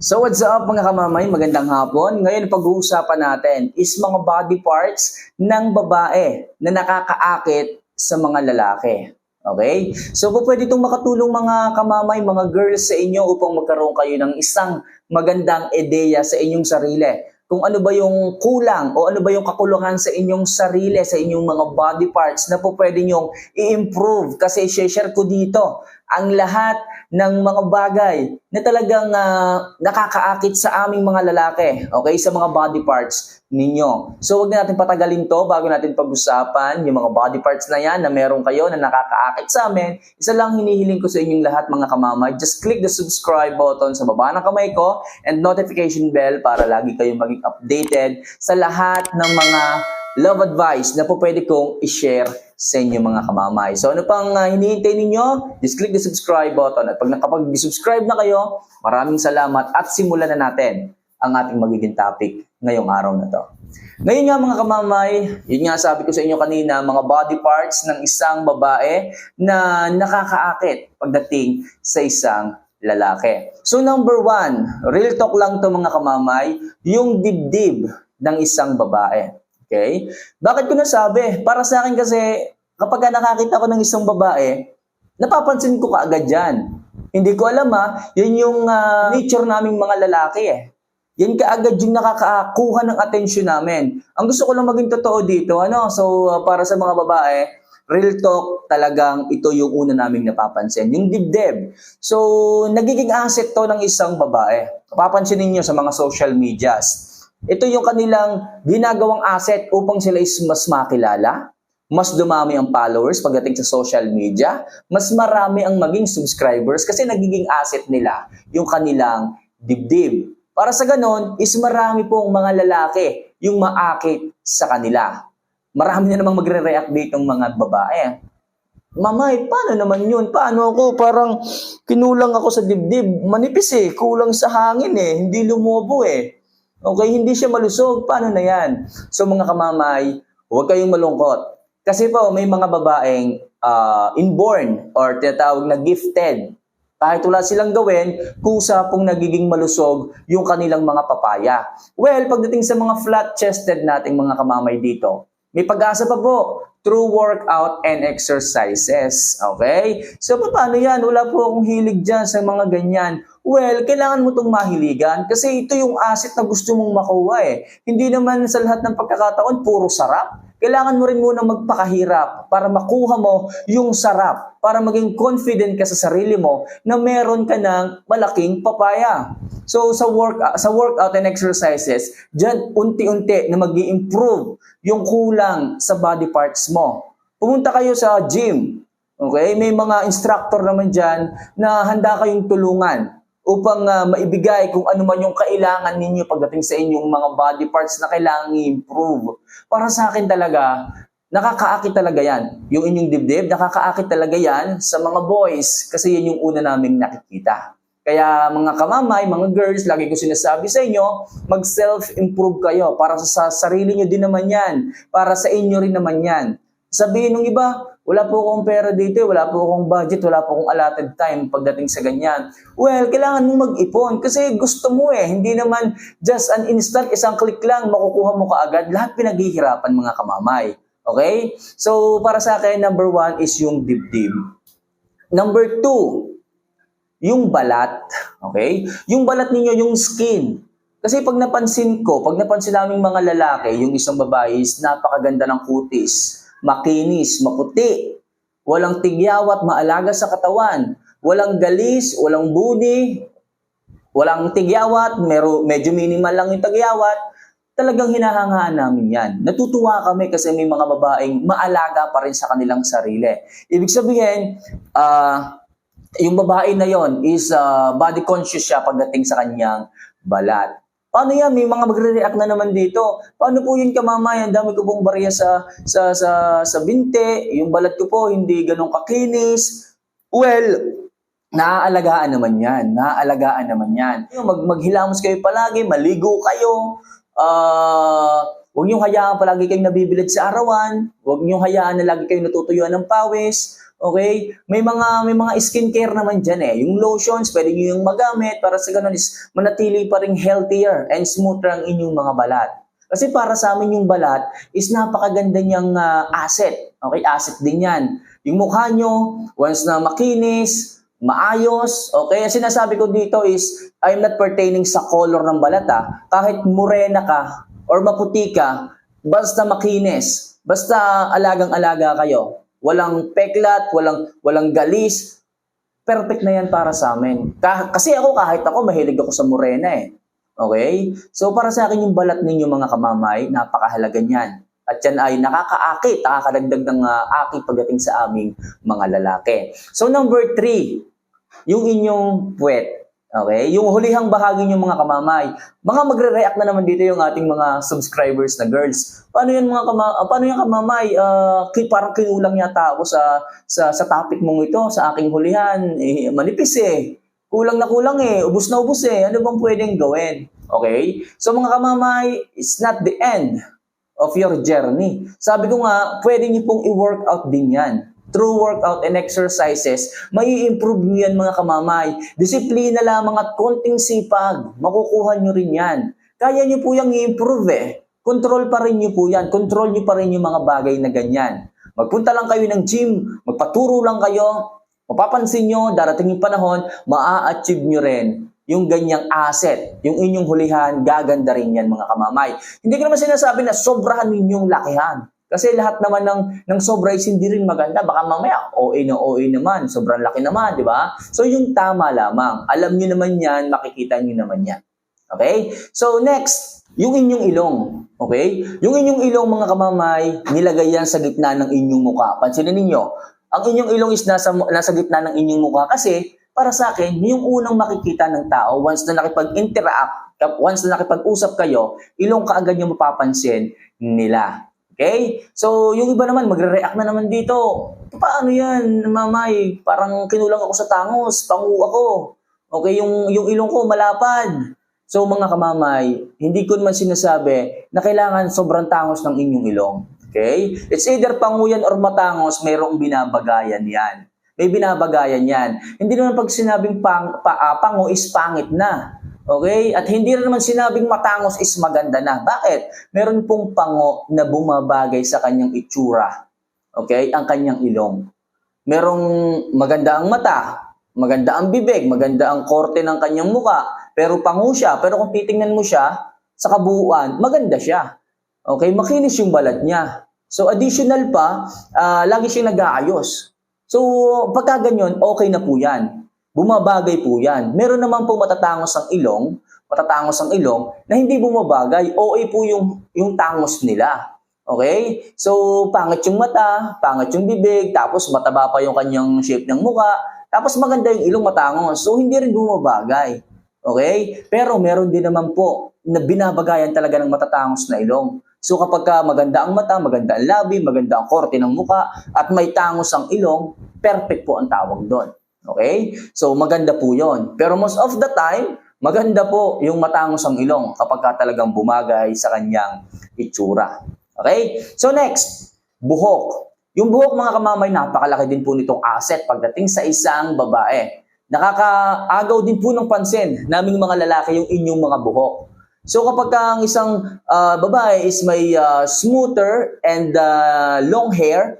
So what's up mga kamamay, magandang hapon. Ngayon pag-uusapan natin is mga body parts ng babae na nakakaakit sa mga lalaki. Okay? So po pwede itong makatulong mga kamamay, mga girls sa inyo upang magkaroon kayo ng isang magandang ideya sa inyong sarili. Kung ano ba yung kulang o ano ba yung kakulangan sa inyong sarili, sa inyong mga body parts na po pwede nyong i-improve. Kasi share ko dito ang lahat ng mga bagay na talagang ah, nakakaakit sa aming mga lalaki, okay, sa mga body parts ninyo. So wag na natin patagalin to bago natin pag-usapan yung mga body parts na yan na meron kayo na nakakaakit sa amin. Isa lang hinihiling ko sa inyong lahat mga kamamay, just click the subscribe button sa baba ng kamay ko and notification bell para lagi kayong maging updated sa lahat ng mga love advice na po pwede kong i-share sa inyo mga kamamay. So ano pang uh, hinihintay ninyo? Just click the subscribe button. At pag nakapag-subscribe na kayo, maraming salamat at simulan na natin ang ating magiging topic ngayong araw na to. Ngayon nga mga kamamay, yun nga sabi ko sa inyo kanina, mga body parts ng isang babae na nakakaakit pagdating sa isang lalaki. So number one, real talk lang to mga kamamay, yung dibdib ng isang babae. Okay? Bakit ko nasabi? Para sa akin kasi, kapag nakakita ko ng isang babae, napapansin ko kaagad yan. Hindi ko alam ha, yun yung ah, nature naming mga lalaki eh. Yan kaagad yung nakakakuha ng atensyon namin. Ang gusto ko lang maging totoo dito, ano, so ah, para sa mga babae, real talk talagang ito yung una naming napapansin, yung dibdib. So, nagiging asset to ng isang babae. Papansin ninyo sa mga social medias. Ito yung kanilang ginagawang asset upang sila is mas makilala, mas dumami ang followers pagdating sa social media, mas marami ang maging subscribers kasi nagiging asset nila yung kanilang dibdib. Para sa ganon, is marami pong mga lalaki yung maakit sa kanila. Marami na namang magre-react dito ng mga babae. Mamay, paano naman yun? Paano ako? Parang kinulang ako sa dibdib. Manipis eh. Kulang sa hangin eh. Hindi lumobo eh. Okay, hindi siya malusog. Paano na yan? So mga kamamay, huwag kayong malungkot. Kasi po, may mga babaeng ah, inborn or tinatawag na gifted. Kahit wala silang gawin, kusa pong nagiging malusog yung kanilang mga papaya. Well, pagdating sa mga flat-chested nating mga kamamay dito, may pag-asa pa po through workout and exercises. Okay? So, paano yan? Wala po akong hilig dyan sa mga ganyan. Well, kailangan mo itong mahiligan kasi ito yung asset na gusto mong makuha eh. Hindi naman sa lahat ng pagkakataon, puro sarap. Kailangan mo rin muna magpakahirap para makuha mo yung sarap, para maging confident ka sa sarili mo na meron ka ng malaking papaya. So sa work sa workout and exercises, diyan unti-unti na mag improve yung kulang sa body parts mo. Pumunta kayo sa gym. Okay? May mga instructor naman diyan na handa kayong tulungan upang ah, maibigay kung ano man yung kailangan ninyo pagdating sa inyong mga body parts na kailangan i-improve. Para sa akin talaga, nakakaakit talaga yan. Yung inyong dibdib, nakakaakit talaga yan sa mga boys kasi yan yung una naming nakikita. Kaya mga kamamay, mga girls, lagi ko sinasabi sa inyo, mag self-improve kayo para sa sarili nyo din naman yan. Para sa inyo rin naman yan. Sabihin ng iba, wala po akong pera dito, wala po akong budget, wala po akong allotted time pagdating sa ganyan. Well, kailangan mong mag-ipon kasi gusto mo eh. Hindi naman just an instant, isang click lang, makukuha mo kaagad. Lahat pinaghihirapan mga kamamay. Okay? So, para sa akin, number one is yung dibdib. Number two, yung balat. Okay? Yung balat ninyo, yung skin. Kasi pag napansin ko, pag napansin namin mga lalaki, yung isang babae is napakaganda ng kutis, makinis, maputi, walang tigyawat, maalaga sa katawan, walang galis, walang budi, walang tigyawat, mero, medyo minimal lang yung tigyawat, talagang hinahangaan namin yan. Natutuwa kami kasi may mga babaeng maalaga pa rin sa kanilang sarili. Ibig sabihin, ah, yung babae na yon is ah, body conscious siya pagdating sa kanyang balat. Paano yan? May mga magre-react na naman dito. Paano po yun kamamay? Ang dami ko pong barya sa, sa, sa, sa binte. Yung balat ko po hindi ganun kakinis. Well, naaalagaan naman yan. Naaalagaan naman yan. Mag, maghilamos kayo palagi, maligo kayo. Ah, huwag niyong hayaan palagi kayong nabibilad sa arawan. Huwag niyong hayaan na lagi kayong natutuyuan ng pawis. Okay? May mga may mga skincare naman diyan eh. Yung lotions, pwede niyo yung magamit para sa ganun is manatili pa ring healthier and smoother ang inyong mga balat. Kasi para sa amin yung balat is napakaganda niyang ah, asset. Okay? Asset din yan. Yung mukha nyo, once na makinis, maayos, okay? Ang sinasabi ko dito is, I'm not pertaining sa color ng balat ah. Kahit morena ka or maputi ka, basta makinis, basta alagang-alaga kayo, walang peklat, walang, walang galis, perfect na yan para sa amin. Ka- kasi ako, kahit ako, mahilig ako sa morena eh. Okay? So para sa akin yung balat ninyo mga kamamay, napakahalaga niyan. At yan ay nakakaakit, nakakadagdag ng uh, akit pagdating sa aming mga lalaki. So number three, yung inyong puwet. Okay? Yung hulihang bahagi niyo mga kamamay. Mga magre-react na naman dito yung ating mga subscribers na girls. Paano yan mga kama ah, paano yung kamamay? Uh, parang kinulang yata ako sa sa sa topic mong ito, sa aking hulihan. Eh, manipis eh. Kulang na kulang eh. Ubus na ubus eh. Ano bang pwedeng gawin? Okay? So mga kamamay, it's not the end of your journey. Sabi ko nga, pwede niyo pong i-workout din yan. Through workout and exercises, may improve niyo yan mga kamamay. Disiplina lamang at konting sipag, makukuha niyo rin yan. Kaya niyo po yung i-improve eh. Control pa rin niyo po yan. Control niyo pa rin yung mga bagay na ganyan. Magpunta lang kayo ng gym, magpaturo lang kayo, mapapansin nyo, darating yung panahon, maa-achieve nyo rin yung ganyang asset, yung inyong hulihan, gaganda rin yan mga kamamay. Hindi ko naman sinasabi na sobrahan ninyong lakihan. Kasi lahat naman ng, ng sobra is hindi rin maganda. Baka mamaya, OA na OA naman, sobrang laki naman, di ba? So yung tama lamang. Alam nyo naman yan, makikita nyo naman yan. Okay? So next, yung inyong ilong. Okay? Yung inyong ilong mga kamamay, nilagay yan sa gitna ng inyong muka. Pansinin ninyo, ang inyong ilong is nasa, nasa gitna ng inyong mukha kasi para sa akin, yung unang makikita ng tao once na nakipag-interact, once na nakipag-usap kayo, ilong kaagad yung mapapansin nila. Okay? So, yung iba naman, magre-react na naman dito. Paano yan, mamay? Parang kinulang ako sa tangos, pangu ako. Okay, yung, yung ilong ko malapad. So, mga kamamay, hindi ko naman sinasabi na kailangan sobrang tangos ng inyong ilong. Okay? It's either panguyan or matangos, mayroong binabagayan yan. May binabagayan yan. Hindi naman pag sinabing pang, pa, uh, pango is pangit na. Okay? At hindi rin naman sinabing matangos is maganda na. Bakit? Meron pong pango na bumabagay sa kanyang itsura. Okay? Ang kanyang ilong. Merong maganda ang mata, maganda ang bibig, maganda ang korte ng kanyang muka, pero pango siya. Pero kung titingnan mo siya, sa kabuuan, maganda siya. Okay? Makinis yung balat niya. So additional pa, uh, lagi siyang nag-aayos. So pagka ganyan, okay na po yan. Bumabagay po yan. Meron naman po matatangos ang ilong, matatangos ang ilong na hindi bumabagay. OA po yung, yung tangos nila. Okay? So, pangit yung mata, pangit yung bibig, tapos mataba pa yung kanyang shape ng muka, tapos maganda yung ilong matangos. So, hindi rin bumabagay. Okay? Pero meron din naman po na binabagayan talaga ng matatangos na ilong. So kapag ka maganda ang mata, maganda ang labi, maganda ang korte ng muka, at may tangos ang ilong, perfect po ang tawag doon. Okay? So maganda po yon. Pero most of the time, maganda po yung matangos ang ilong kapag ka talagang bumagay sa kanyang itsura. Okay? So next, buhok. Yung buhok mga kamamay, napakalaki din po nitong asset pagdating sa isang babae. Nakakaagaw din po ng pansin naming mga lalaki yung inyong mga buhok. So kapag ang isang uh, babae is may uh, smoother and uh, long hair,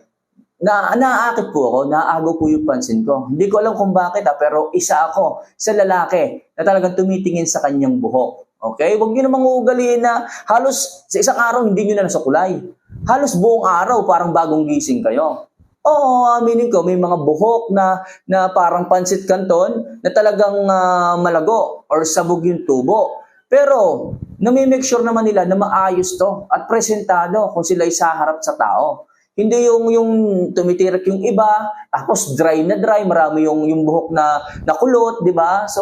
na naaakit po ako, naagaw po yung pansin ko. Hindi ko alam kung bakit ha, pero isa ako sa lalaki na talagang tumitingin sa kanyang buhok. Okay? Huwag niyo namang ugaliin na halos sa isang araw hindi niyo na nasukulay. Halos buong araw parang bagong gising kayo. Oo, aminin ko, may mga buhok na, na parang pansit kanton na talagang uh, malago or sabog yung tubo. Pero, nami-make sure naman nila na maayos to at presentado kung sila isaharap sa tao. Hindi yung yung tumitirik yung iba, tapos dry na dry, marami yung yung buhok na nakulot, 'di ba? So,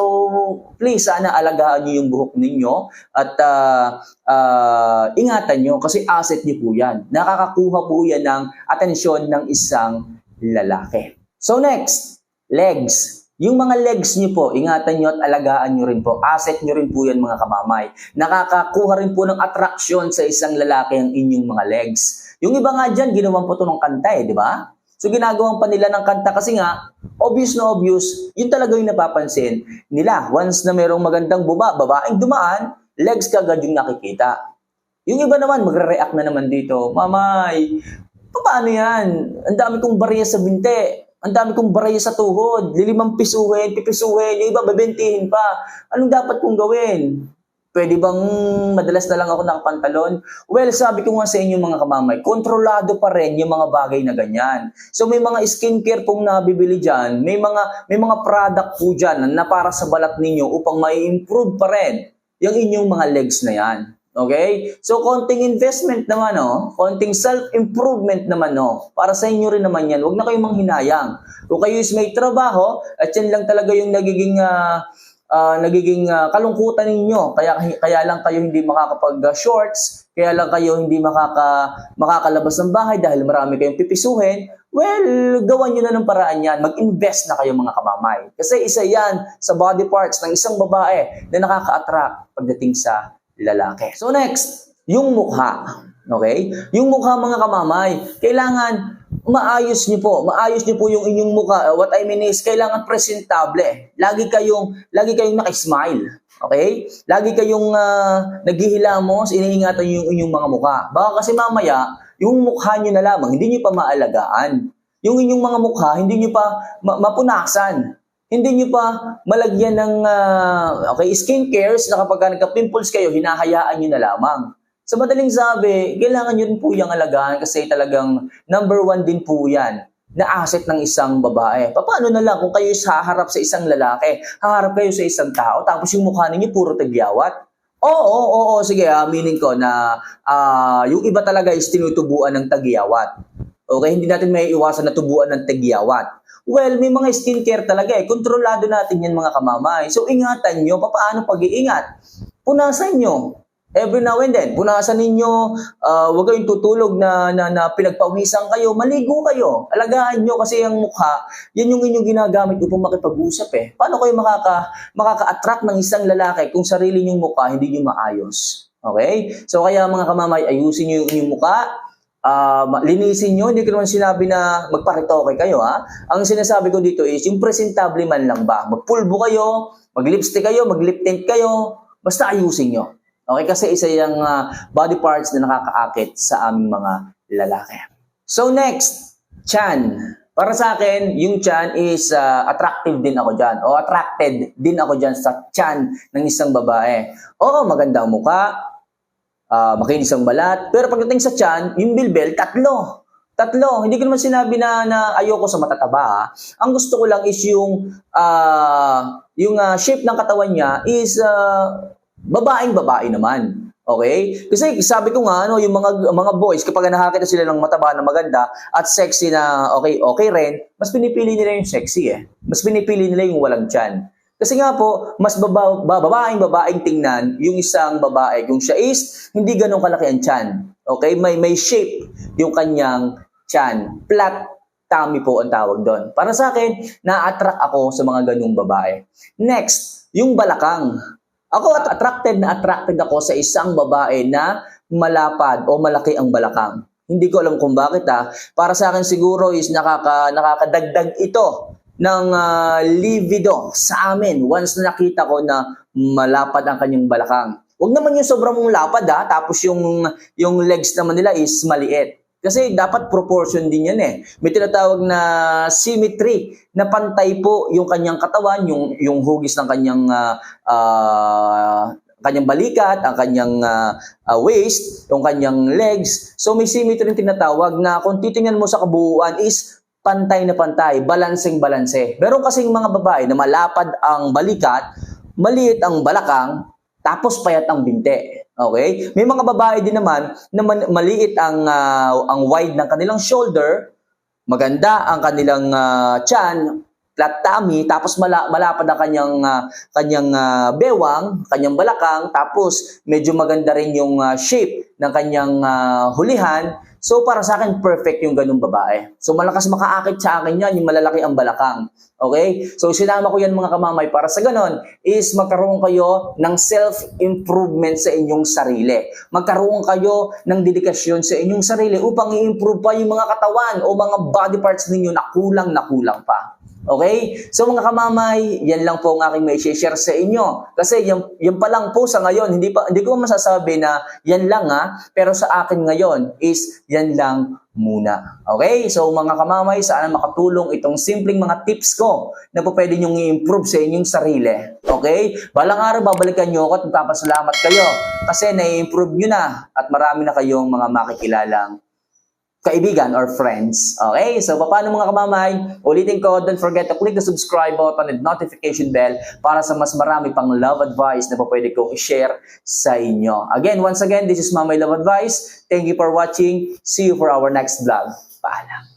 please sana alagaan niyo yung buhok ninyo at uh, uh, ingatan niyo kasi asset niyo po 'yan. Nakakakuha po 'yan ng atensyon ng isang lalaki. So next, legs. Yung mga legs niyo po, ingatan niyo at alagaan niyo rin po. Asset niyo rin po yan mga kamamay. Nakakakuha rin po ng attraction sa isang lalaki ang inyong mga legs. Yung iba nga dyan, ginawan po to ng kanta eh, di ba? So ginagawan pa nila ng kanta kasi nga, obvious na obvious, yun talaga yung napapansin nila. Once na merong magandang buba, babaeng dumaan, legs kagad yung nakikita. Yung iba naman, magre-react na naman dito. Mamay, paano yan? Ang dami kong bariya sa binte. Ang dami kong bariya sa tuhod. Lilimang pisuhin, pipisuhin. Yung iba, babentihin pa. Anong dapat kong gawin? Pwede bang madalas na lang ako nakapantalon? Well, sabi ko nga sa inyo mga kamamay, kontrolado pa rin yung mga bagay na ganyan. So may mga skincare pong nabibili dyan, may mga, may mga product po dyan na para sa balat ninyo upang mai-improve pa rin yung inyong mga legs na yan. Okay? So, konting investment naman, no? Konting self-improvement naman, no? Para sa inyo rin naman yan. Huwag na kayong manghinayang. Kung kayo is may trabaho, at yan lang talaga yung nagiging, ah, ah, nagiging ah, kalungkutan ninyo. Kaya, kaya lang kayo hindi makakapag-shorts, kaya lang kayo hindi makaka, makakalabas ng bahay dahil marami kayong pipisuhin. Well, gawan nyo na ng paraan yan. Mag-invest na kayo mga kamamay. Kasi isa yan sa body parts ng isang babae na nakaka-attract pagdating sa lalaki. So next, yung mukha. Okay? Yung mukha mga kamamay, kailangan maayos niyo po. Maayos niyo po yung inyong mukha. What I mean is, kailangan presentable. Lagi kayong, lagi kayong nakismile. Okay? Lagi kayong uh, naghihilamos, iniingatan yung inyong mga mukha. Baka kasi mamaya, yung mukha niyo na lamang, hindi niyo pa maalagaan. Yung inyong mga mukha, hindi niyo pa ma- mapunasan hindi nyo pa malagyan ng uh, okay, skincare na kapag nagka-pimples kayo, hinahayaan nyo na lamang. Sa madaling sabi, kailangan rin po yung alagaan kasi talagang number one din po yan na asset ng isang babae. Paano na lang kung kayo haharap sa isang lalaki, haharap kayo sa isang tao, tapos yung mukha ninyo puro tagyawat? Oo, oo, oo, sige, aminin ko na uh, yung iba talaga is tinutubuan ng tagyawat. Okay, hindi natin may iwasan na tubuan ng tagyawat. Well, may mga skincare talaga eh. Kontrolado natin yan mga kamamay. So, ingatan nyo. Paano pag-iingat? Punasan nyo. Every now and then, punasan ninyo, uh, huwag kayong tutulog na, na, na pinagpawisan kayo, maligo kayo. Alagaan nyo kasi ang mukha, yan yung inyong ginagamit upang makipag-usap eh. Paano kayo makaka, makaka-attract ng isang lalaki kung sarili nyong mukha hindi nyo maayos? Okay? So kaya mga kamamay, ayusin nyo yung inyong mukha, uh, linisin nyo. Hindi ko naman sinabi na magparitoke kayo, ha? Ang sinasabi ko dito is, yung presentable man lang ba? Magpulbo kayo, mag-lipstick kayo, mag-lip tint kayo, basta ayusin nyo. Okay, kasi isa yung uh, body parts na nakakaakit sa aming mga lalaki. So next, chan. Para sa akin, yung chan is uh, attractive din ako dyan. O attracted din ako dyan sa chan ng isang babae. Oo, maganda ang mukha, uh, makinis ang balat. Pero pagdating sa tiyan, yung bilbel, tatlo. Tatlo. Hindi ko naman sinabi na, na ayoko sa matataba. Ha? Ang gusto ko lang is yung, uh, yung uh, shape ng katawan niya is uh, babaeng-babae naman. Okay? Kasi sabi ko nga, ano, yung mga mga boys, kapag nakakita sila ng mataba na maganda at sexy na okay, okay rin, mas pinipili nila yung sexy eh. Mas pinipili nila yung walang tiyan. Kasi nga po, mas baba, babaeng babaeng tingnan yung isang babae. Kung siya is, hindi ganun kalaki ang tiyan. Okay? May, may shape yung kanyang tiyan. Flat tummy po ang tawag doon. Para sa akin, na-attract ako sa mga ganung babae. Next, yung balakang. Ako at attracted na attracted ako sa isang babae na malapad o malaki ang balakang. Hindi ko alam kung bakit ah. Para sa akin siguro is nakaka, nakakadagdag ito ng uh, libido sa amin once na nakita ko na malapad ang kanyang balakang. Huwag naman yung sobrang lapad ha, tapos yung, yung legs naman nila is maliit. Kasi dapat proportion din yan eh. May tinatawag na symmetry na pantay po yung kanyang katawan, yung yung hugis ng kanyang uh, uh, kanyang balikat, ang kanyang uh, uh, waist, yung kanyang legs. So may symmetry tinatawag na kung titingnan mo sa kabuuan is pantay na pantay, balancing balanse. Meron kasing mga babae na malapad ang balikat, maliit ang balakang, tapos payat ang binte. Okay? May mga babae din naman na maliit ang uh, ang wide ng kanilang shoulder, maganda ang kanilang uh, chan, flat tummy, tapos mala, malapad ang kanyang, ah, kanyang ah, bewang, kanyang balakang, tapos medyo maganda rin yung ah, shape ng kanyang ah, hulihan. So para sa akin, perfect yung ganung babae. So malakas makaakit sa akin yan, yung malalaki ang balakang. Okay? So sinama ko yan mga kamamay para sa ganon is magkaroon kayo ng self-improvement sa inyong sarili. Magkaroon kayo ng dedikasyon sa inyong sarili upang i-improve pa yung mga katawan o mga body parts ninyo na kulang na kulang pa. Okay? So mga kamamay, yan lang po ang aking may share sa inyo. Kasi yan, yan pa lang po sa ngayon, hindi, pa, hindi ko masasabi na yan lang ha, pero sa akin ngayon is yan lang muna. Okay? So mga kamamay, sana makatulong itong simpleng mga tips ko na po pwede nyong i-improve sa inyong sarili. Okay? Balang araw, babalikan nyo ako at magpapasalamat kayo kasi na-improve nyo na at marami na kayong mga makikilalang kaibigan or friends. Okay? So, paano mga kamamay? Ulitin ko, don't forget to click the subscribe button and notification bell para sa mas marami pang love advice na po pwede kong i-share sa inyo. Again, once again, this is Mamay Love Advice. Thank you for watching. See you for our next vlog. Paalam.